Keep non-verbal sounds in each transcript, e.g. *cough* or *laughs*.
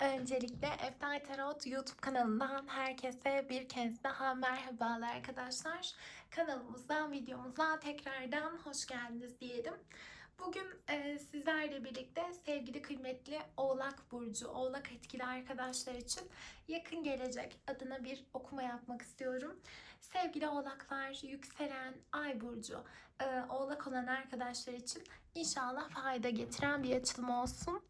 Öncelikle Eftal Tarot YouTube kanalından herkese bir kez daha merhabalar arkadaşlar. Kanalımıza, videomuza tekrardan hoş geldiniz diyelim. Bugün e, sizlerle birlikte sevgili kıymetli Oğlak Burcu, Oğlak etkili arkadaşlar için yakın gelecek adına bir okuma yapmak istiyorum. Sevgili Oğlaklar, yükselen Ay Burcu, e, Oğlak olan arkadaşlar için inşallah fayda getiren bir açılım olsun.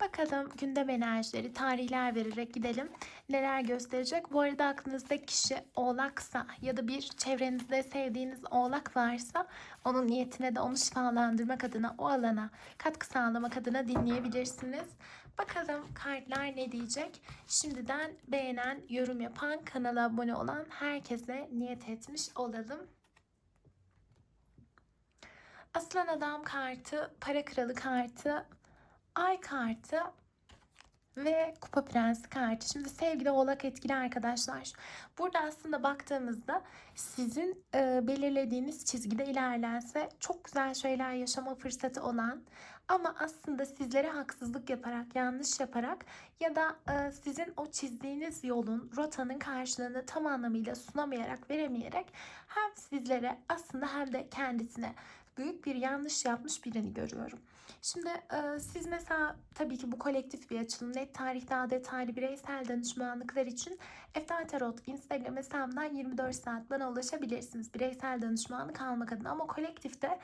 Bakalım gündem enerjileri, tarihler vererek gidelim. Neler gösterecek? Bu arada aklınızdaki kişi oğlaksa ya da bir çevrenizde sevdiğiniz oğlak varsa onun niyetine de onu şifalandırmak adına o alana katkı sağlamak adına dinleyebilirsiniz. Bakalım kartlar ne diyecek? Şimdiden beğenen, yorum yapan, kanala abone olan herkese niyet etmiş olalım. Aslan Adam kartı, Para Kralı kartı, Ay kartı ve Kupa Prensi kartı. Şimdi sevgili Oğlak etkili arkadaşlar. Burada aslında baktığımızda sizin e, belirlediğiniz çizgide ilerlense çok güzel şeyler yaşama fırsatı olan ama aslında sizlere haksızlık yaparak, yanlış yaparak ya da e, sizin o çizdiğiniz yolun, rotanın karşılığını tam anlamıyla sunamayarak, veremeyerek hem sizlere aslında hem de kendisine büyük bir yanlış yapmış birini görüyorum. Şimdi e, siz mesela tabii ki bu kolektif bir açılım. Net tarih daha detaylı bireysel danışmanlıklar için Eftal Tarot Instagram hesabından 24 saat bana ulaşabilirsiniz. Bireysel danışmanlık almak adına ama kolektifte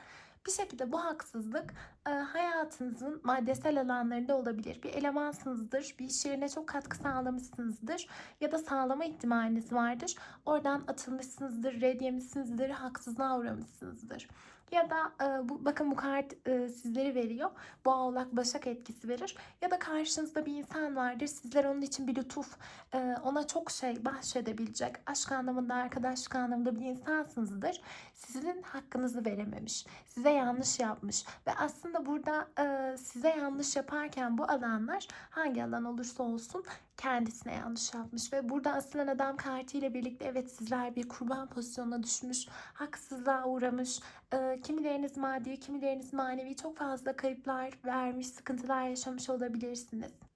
bir şekilde bu haksızlık e, hayatınızın maddesel alanlarında olabilir. Bir elemansınızdır, bir iş yerine çok katkı sağlamışsınızdır ya da sağlama ihtimaliniz vardır. Oradan atılmışsınızdır, red yemişsinizdir, haksızlığa uğramışsınızdır. Ya da e, bu bakın bu kart e, sizleri veriyor. Boğa oğlak başak etkisi verir. Ya da karşınızda bir insan vardır. Sizler onun için bir lütuf, e, ona çok şey bahşedebilecek, aşk anlamında, arkadaşlık anlamında bir insansınızdır. Sizin hakkınızı verememiş. Size yanlış yapmış. Ve aslında burada e, size yanlış yaparken bu alanlar hangi alan olursa olsun kendisine yanlış yapmış ve burada asılan adam kartıyla birlikte evet sizler bir kurban pozisyonuna düşmüş, haksızlığa uğramış, e, kimileriniz maddi, kimileriniz manevi çok fazla kayıplar vermiş, sıkıntılar yaşamış olabilirsiniz.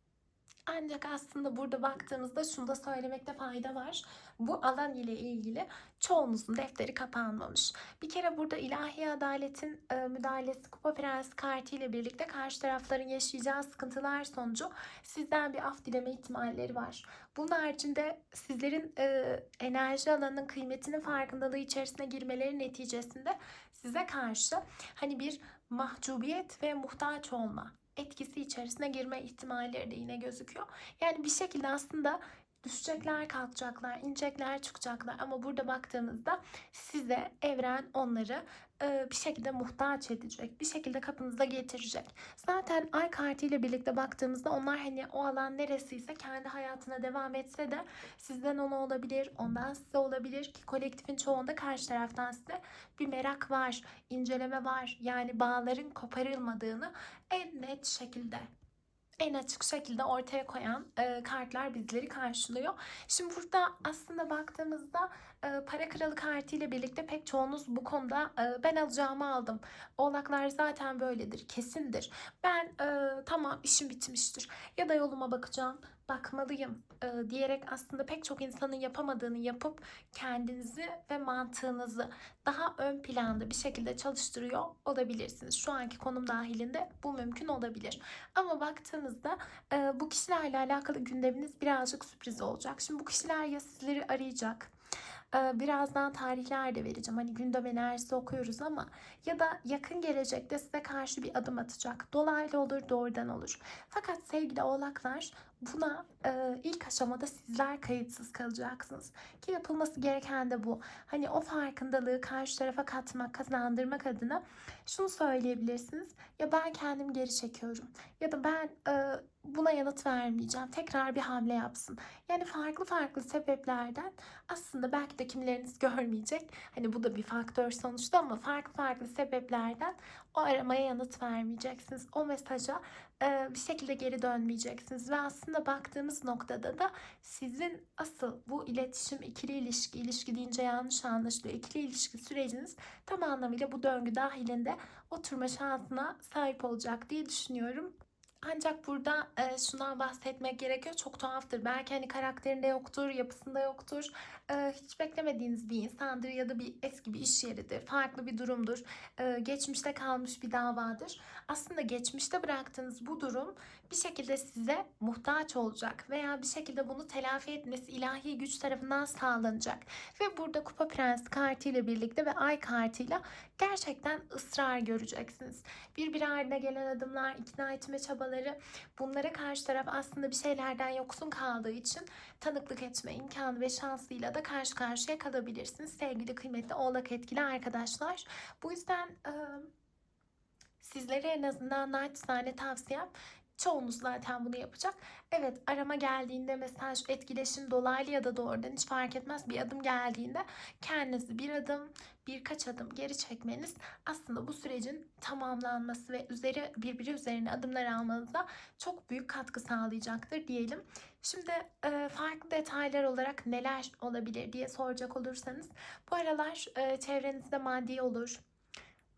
Ancak aslında burada baktığımızda şunu da söylemekte fayda var. Bu alan ile ilgili çoğunuzun defteri kapanmamış. Bir kere burada ilahi adaletin e, müdahalesi Kupa Prensi kartı ile birlikte karşı tarafların yaşayacağı sıkıntılar sonucu sizden bir af dileme ihtimalleri var. Bunun haricinde sizlerin e, enerji alanının kıymetinin farkındalığı içerisine girmeleri neticesinde size karşı hani bir mahcubiyet ve muhtaç olma etkisi içerisine girme ihtimalleri de yine gözüküyor. Yani bir şekilde aslında düşecekler, kalkacaklar, inecekler, çıkacaklar. Ama burada baktığımızda size evren onları bir şekilde muhtaç edecek. Bir şekilde kapınıza getirecek. Zaten ay kartı ile birlikte baktığımızda onlar hani o alan neresiyse kendi hayatına devam etse de sizden ona olabilir, ondan size olabilir ki kolektifin çoğunda karşı taraftan size bir merak var, inceleme var. Yani bağların koparılmadığını en net şekilde en açık şekilde ortaya koyan e, kartlar bizleri karşılıyor. Şimdi burada aslında baktığımızda e, para kralı kartı ile birlikte pek çoğunuz bu konuda e, ben alacağımı aldım. Oğlaklar zaten böyledir, kesindir. Ben e, tamam işim bitmiştir ya da yoluma bakacağım bakmalıyım e, diyerek aslında pek çok insanın yapamadığını yapıp kendinizi ve mantığınızı daha ön planda bir şekilde çalıştırıyor olabilirsiniz. Şu anki konum dahilinde bu mümkün olabilir. Ama baktığınızda bu kişilerle alakalı gündeminiz birazcık sürpriz olacak. Şimdi bu kişiler ya sizleri arayacak Birazdan tarihler de vereceğim. Hani gündem enerjisi okuyoruz ama ya da yakın gelecekte size karşı bir adım atacak. Dolaylı olur, doğrudan olur. Fakat sevgili oğlaklar buna e, ilk aşamada sizler kayıtsız kalacaksınız. Ki yapılması gereken de bu. Hani o farkındalığı karşı tarafa katmak, kazandırmak adına şunu söyleyebilirsiniz. Ya ben kendim geri çekiyorum. Ya da ben e, buna yanıt vermeyeceğim. Tekrar bir hamle yapsın. Yani farklı farklı sebeplerden aslında belki de kimileriniz görmeyecek. Hani bu da bir faktör sonuçta ama farklı farklı sebeplerden o aramaya yanıt vermeyeceksiniz. O mesaja bir şekilde geri dönmeyeceksiniz. Ve aslında baktığımız noktada da sizin asıl bu iletişim, ikili ilişki, ilişki deyince yanlış anlaşılıyor. İkili ilişki süreciniz tam anlamıyla bu döngü dahilinde oturma şansına sahip olacak diye düşünüyorum. Ancak burada e, şundan bahsetmek gerekiyor. Çok tuhaftır. Belki hani karakterinde yoktur, yapısında yoktur. E, hiç beklemediğiniz bir insandır ya da bir eski bir iş yeridir. Farklı bir durumdur. E, geçmişte kalmış bir davadır. Aslında geçmişte bıraktığınız bu durum bir şekilde size muhtaç olacak veya bir şekilde bunu telafi etmesi ilahi güç tarafından sağlanacak. Ve burada Kupa Prens kartıyla birlikte ve Ay kartıyla gerçekten ısrar göreceksiniz. Birbiri ardına gelen adımlar, ikna etme çabaları bunlara karşı taraf aslında bir şeylerden yoksun kaldığı için tanıklık etme imkanı ve şansıyla da karşı karşıya kalabilirsiniz. Sevgili kıymetli oğlak etkili arkadaşlar. Bu yüzden sizlere en azından naçizane tavsiyem Çoğunuz zaten bunu yapacak. Evet arama geldiğinde mesaj, etkileşim dolaylı ya da doğrudan hiç fark etmez bir adım geldiğinde kendinizi bir adım, birkaç adım geri çekmeniz aslında bu sürecin tamamlanması ve üzeri birbiri üzerine adımlar almanıza çok büyük katkı sağlayacaktır diyelim. Şimdi e, farklı detaylar olarak neler olabilir diye soracak olursanız bu aralar e, çevrenizde maddi olur,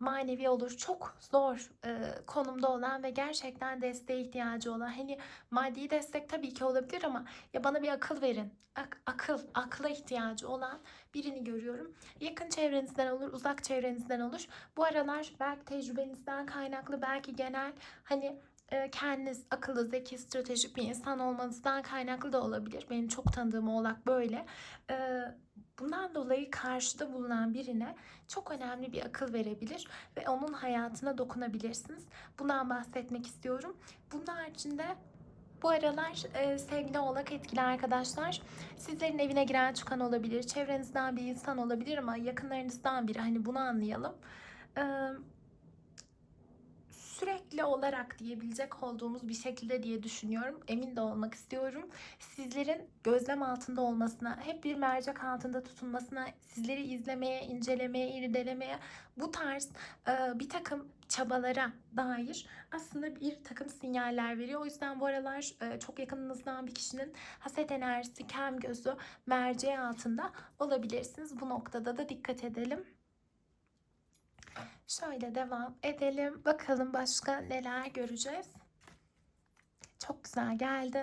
manevi olur. Çok zor e, konumda olan ve gerçekten desteğe ihtiyacı olan. Hani maddi destek tabii ki olabilir ama ya bana bir akıl verin. Ak- akıl, akla ihtiyacı olan birini görüyorum. Yakın çevrenizden olur, uzak çevrenizden olur. Bu aralar belki tecrübenizden kaynaklı, belki genel hani e, kendiniz akıllı, zeki, stratejik bir insan olmanızdan kaynaklı da olabilir. Benim çok tanıdığım oğlak böyle. E, bundan dolayı karşıda bulunan birine çok önemli bir akıl verebilir ve onun hayatına dokunabilirsiniz. Bundan bahsetmek istiyorum. Bunun haricinde bu aralar e, sevgili oğlak etkili arkadaşlar sizlerin evine giren çıkan olabilir. Çevrenizden bir insan olabilir ama yakınlarınızdan biri. Hani bunu anlayalım. Eee sürekli olarak diyebilecek olduğumuz bir şekilde diye düşünüyorum. Emin de olmak istiyorum. Sizlerin gözlem altında olmasına, hep bir mercek altında tutulmasına, sizleri izlemeye, incelemeye, irdelemeye bu tarz e, bir takım çabalara dair aslında bir takım sinyaller veriyor. O yüzden bu aralar e, çok yakınınızdan bir kişinin haset enerjisi, kem gözü, merceği altında olabilirsiniz. Bu noktada da dikkat edelim. Şöyle devam edelim. Bakalım başka neler göreceğiz. Çok güzel geldi.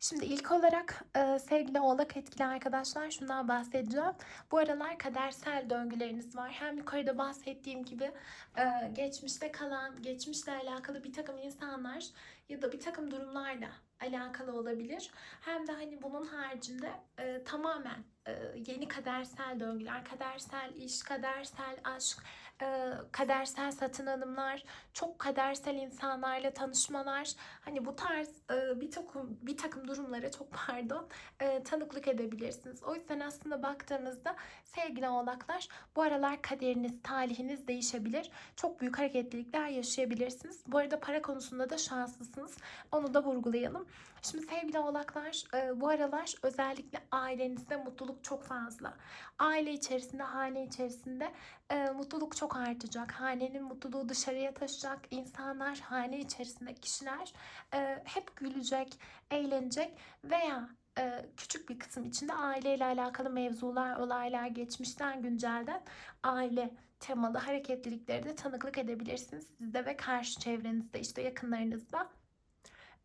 Şimdi ilk olarak e, sevgili oğlak etkili arkadaşlar şundan bahsedeceğim. Bu aralar kadersel döngüleriniz var. Hem yukarıda bahsettiğim gibi e, geçmişte kalan, geçmişle alakalı bir takım insanlar ya da bir takım durumlarla alakalı olabilir. Hem de hani bunun haricinde e, tamamen e, yeni kadersel döngüler, kadersel iş, kadersel aşk, e, kadersel satın alımlar, çok kadersel insanlarla tanışmalar, hani bu tarz e, bir takım bir takım durumlara çok *laughs* pardon e, tanıklık edebilirsiniz. O yüzden aslında baktığınızda sevgili oğlaklar bu aralar kaderiniz, talihiniz değişebilir. Çok büyük hareketlilikler yaşayabilirsiniz. Bu arada para konusunda da şanslısınız. Onu da vurgulayalım. Şimdi sevgili oğlaklar e, bu aralar özellikle ailenizde mutluluk çok fazla. Aile içerisinde, hane içerisinde e, mutluluk çok artacak. Hanenin mutluluğu dışarıya taşacak. İnsanlar, hane içerisinde kişiler e, hep gülecek, eğlenecek veya küçük bir kısım içinde aileyle alakalı mevzular, olaylar, geçmişten, güncelden aile temalı hareketlilikleri de tanıklık edebilirsiniz sizde ve karşı çevrenizde işte yakınlarınızda.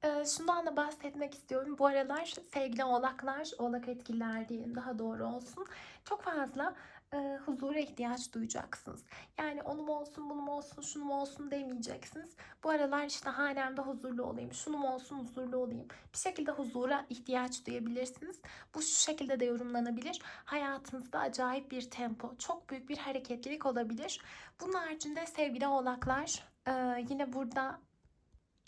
Ee, şundan da bahsetmek istiyorum. Bu aralar sevgili oğlaklar, oğlak etkililer diyelim daha doğru olsun. Çok fazla e, huzura ihtiyaç duyacaksınız. Yani onu mu olsun, bunu mu olsun, şunu mu olsun demeyeceksiniz. Bu aralar işte hanemde huzurlu olayım, şunu mu olsun, huzurlu olayım. Bir şekilde huzura ihtiyaç duyabilirsiniz. Bu şu şekilde de yorumlanabilir. Hayatınızda acayip bir tempo, çok büyük bir hareketlilik olabilir. Bunun haricinde sevgili oğlaklar, e, yine burada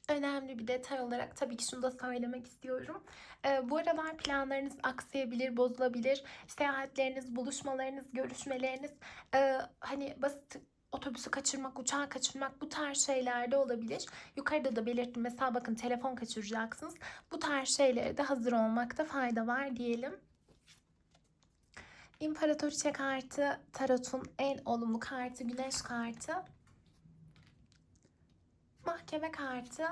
önemli bir detay olarak tabii ki şunu da söylemek istiyorum. Ee, bu aralar planlarınız aksayabilir, bozulabilir. Seyahatleriniz, buluşmalarınız, görüşmeleriniz e, hani basit otobüsü kaçırmak, uçağı kaçırmak bu tarz şeyler de olabilir. Yukarıda da belirttim. Mesela bakın telefon kaçıracaksınız. Bu tarz şeylere de hazır olmakta fayda var diyelim. İmparatoriçe kartı tarotun en olumlu kartı, güneş kartı mahkeme kartı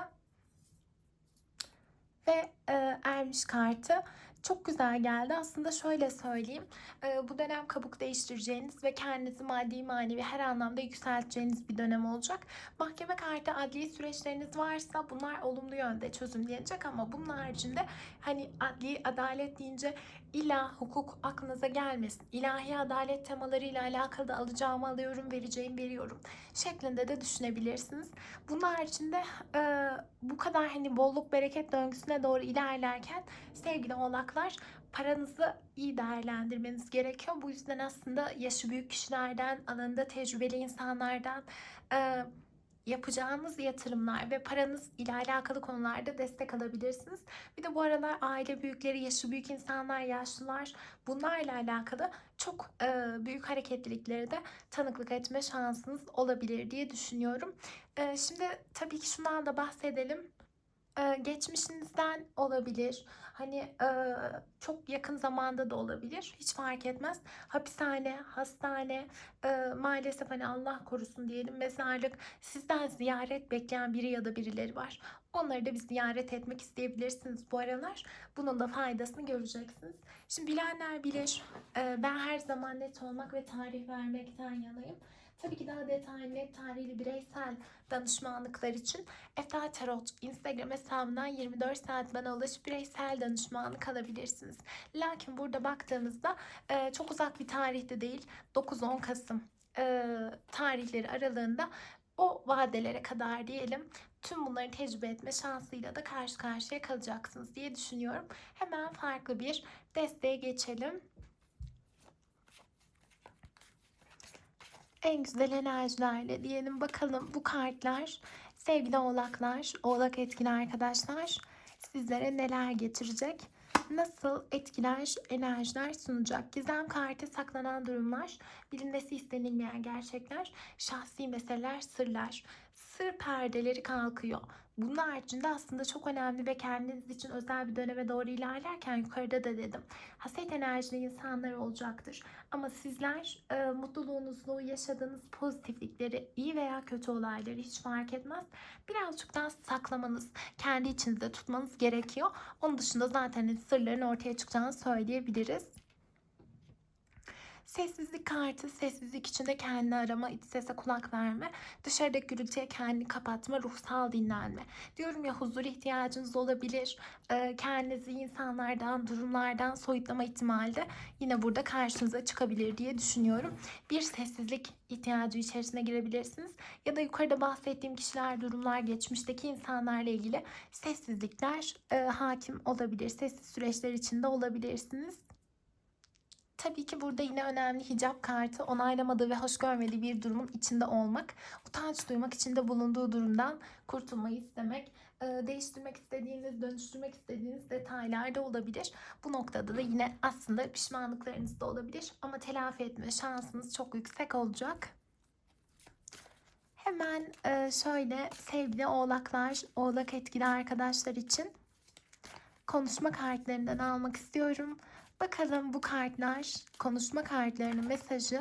ve e, ermiş kartı. çok güzel geldi. Aslında şöyle söyleyeyim. e, Bu dönem kabuk değiştireceğiniz ve kendinizi maddi manevi her anlamda yükselteceğiniz bir dönem olacak. Mahkeme kartı adli süreçleriniz varsa bunlar olumlu yönde çözümlenecek ama bunun haricinde hani adli adalet deyince illa hukuk aklınıza gelmesin. İlahi adalet temalarıyla alakalı da alacağımı alıyorum, vereceğim veriyorum şeklinde de düşünebilirsiniz. Bunun haricinde e, bu kadar hani bolluk bereket döngüsüne doğru ilerlerken sevgili oğlaklar paranızı iyi değerlendirmeniz gerekiyor. Bu yüzden aslında yaşı büyük kişilerden, alanında tecrübeli insanlardan e, yapacağınız yatırımlar ve paranız ile alakalı konularda destek alabilirsiniz. Bir de bu aralar aile büyükleri, yaşı büyük insanlar, yaşlılar bunlarla alakalı çok e, büyük hareketlilikleri de tanıklık etme şansınız olabilir diye düşünüyorum. E, şimdi tabii ki şundan da bahsedelim. Geçmişinizden olabilir. Hani çok yakın zamanda da olabilir. Hiç fark etmez. Hapishane, hastane, maalesef hani Allah korusun diyelim mezarlık sizden ziyaret bekleyen biri ya da birileri var. Onları da bir ziyaret etmek isteyebilirsiniz bu aralar. Bunun da faydasını göreceksiniz. Şimdi bilenler bilir. ben her zaman net olmak ve tarih vermekten yanayım. Tabii ki daha detaylı tarihli bireysel danışmanlıklar için Eftal Tarot Instagram hesabından 24 saat bana ulaşıp bireysel danışmanlık alabilirsiniz. Lakin burada baktığımızda e, çok uzak bir tarihte değil 9-10 Kasım e, tarihleri aralığında o vadelere kadar diyelim tüm bunları tecrübe etme şansıyla da karşı karşıya kalacaksınız diye düşünüyorum. Hemen farklı bir desteğe geçelim. En güzel enerjilerle diyelim bakalım bu kartlar sevgili oğlaklar, oğlak etkili arkadaşlar sizlere neler getirecek? Nasıl etkiler, enerjiler sunacak? Gizem kartı saklanan durumlar, bilinmesi istenilmeyen gerçekler, şahsi meseleler, sırlar. Sır perdeleri kalkıyor. Bunun haricinde aslında çok önemli ve kendiniz için özel bir döneme doğru ilerlerken yukarıda da dedim. Haset enerjili insanlar olacaktır. Ama sizler e, mutluluğunuzu, yaşadığınız pozitiflikleri, iyi veya kötü olayları hiç fark etmez. Birazcık daha saklamanız, kendi içinizde tutmanız gerekiyor. Onun dışında zaten sırların ortaya çıkacağını söyleyebiliriz. Sessizlik kartı, sessizlik içinde kendini arama, iç sese kulak verme, dışarıdaki gürültüye kendini kapatma, ruhsal dinlenme. Diyorum ya huzur ihtiyacınız olabilir. Ee, kendinizi insanlardan, durumlardan soyutlama ihtimali de yine burada karşınıza çıkabilir diye düşünüyorum. Bir sessizlik ihtiyacı içerisine girebilirsiniz. Ya da yukarıda bahsettiğim kişiler, durumlar, geçmişteki insanlarla ilgili sessizlikler e, hakim olabilir. Sessiz süreçler içinde olabilirsiniz. Tabii ki burada yine önemli hicap kartı onaylamadığı ve hoş görmediği bir durumun içinde olmak, utanç duymak içinde bulunduğu durumdan kurtulmayı istemek, e, değiştirmek istediğiniz, dönüştürmek istediğiniz detaylar da olabilir. Bu noktada da yine aslında pişmanlıklarınız da olabilir ama telafi etme şansınız çok yüksek olacak. Hemen e, şöyle sevgili oğlaklar, oğlak etkili arkadaşlar için konuşma kartlarından almak istiyorum. Bakalım bu kartlar, konuşma kartlarının mesajı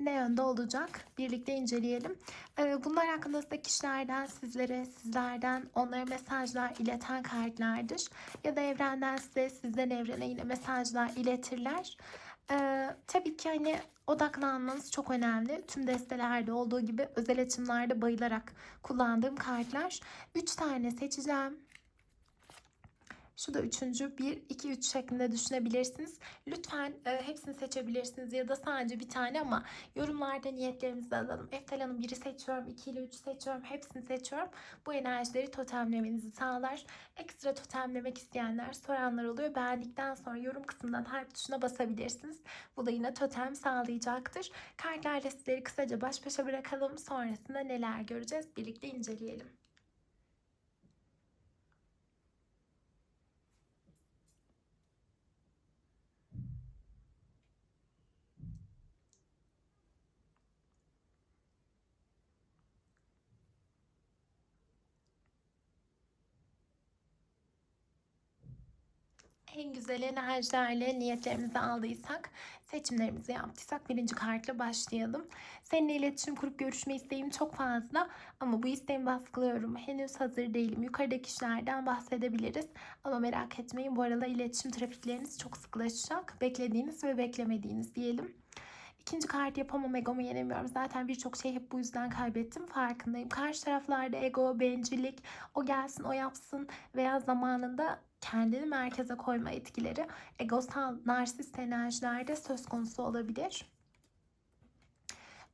ne yönde olacak? Birlikte inceleyelim. Ee, bunlar hakkında kişilerden sizlere, sizlerden onlara mesajlar ileten kartlardır. Ya da evrenden size, sizden evrene yine mesajlar iletirler. Ee, tabii ki hani odaklanmanız çok önemli. Tüm destelerde olduğu gibi özel açımlarda bayılarak kullandığım kartlar. 3 tane seçeceğim. Şu da üçüncü. 1, 2, 3 şeklinde düşünebilirsiniz. Lütfen e, hepsini seçebilirsiniz ya da sadece bir tane ama yorumlarda niyetlerinizi alalım. Eftel Hanım biri seçiyorum, 2 ile 3 seçiyorum, hepsini seçiyorum. Bu enerjileri totemlemenizi sağlar. Ekstra totemlemek isteyenler, soranlar oluyor. Beğendikten sonra yorum kısmından harf tuşuna basabilirsiniz. Bu da yine totem sağlayacaktır. Kartlarla sizleri kısaca baş başa bırakalım. Sonrasında neler göreceğiz birlikte inceleyelim. En güzel enerjilerle niyetlerimizi aldıysak, seçimlerimizi yaptıysak birinci kartla başlayalım. Seninle iletişim kurup görüşme isteğim çok fazla ama bu isteğimi baskılıyorum. Henüz hazır değilim. Yukarıdaki kişilerden bahsedebiliriz. Ama merak etmeyin bu aralar iletişim trafikleriniz çok sıklaşacak. Beklediğiniz ve beklemediğiniz diyelim. İkinci kart yapamam egomu yenemiyorum. Zaten birçok şey hep bu yüzden kaybettim. Farkındayım. Karşı taraflarda ego, bencillik, o gelsin o yapsın veya zamanında kendini merkeze koyma etkileri egosal, narsist enerjilerde söz konusu olabilir.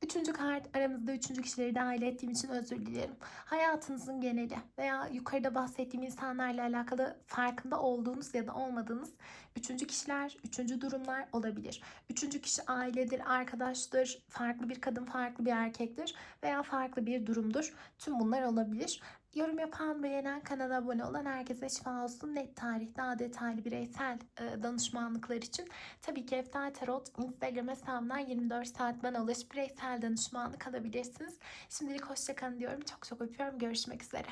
Üçüncü kart aramızda üçüncü kişileri dahil ettiğim için özür dilerim. Hayatınızın geneli veya yukarıda bahsettiğim insanlarla alakalı farkında olduğunuz ya da olmadığınız üçüncü kişiler, üçüncü durumlar olabilir. Üçüncü kişi ailedir, arkadaştır, farklı bir kadın, farklı bir erkektir veya farklı bir durumdur. Tüm bunlar olabilir. Yorum yapan, beğenen, kanala abone olan herkese şifa olsun. Net tarih, daha detaylı bireysel e, danışmanlıklar için tabii ki Eftal Tarot Instagram hesabından 24 saat bana ulaşıp bireysel danışmanlık alabilirsiniz. Şimdilik hoşçakalın diyorum. Çok çok öpüyorum. Görüşmek üzere.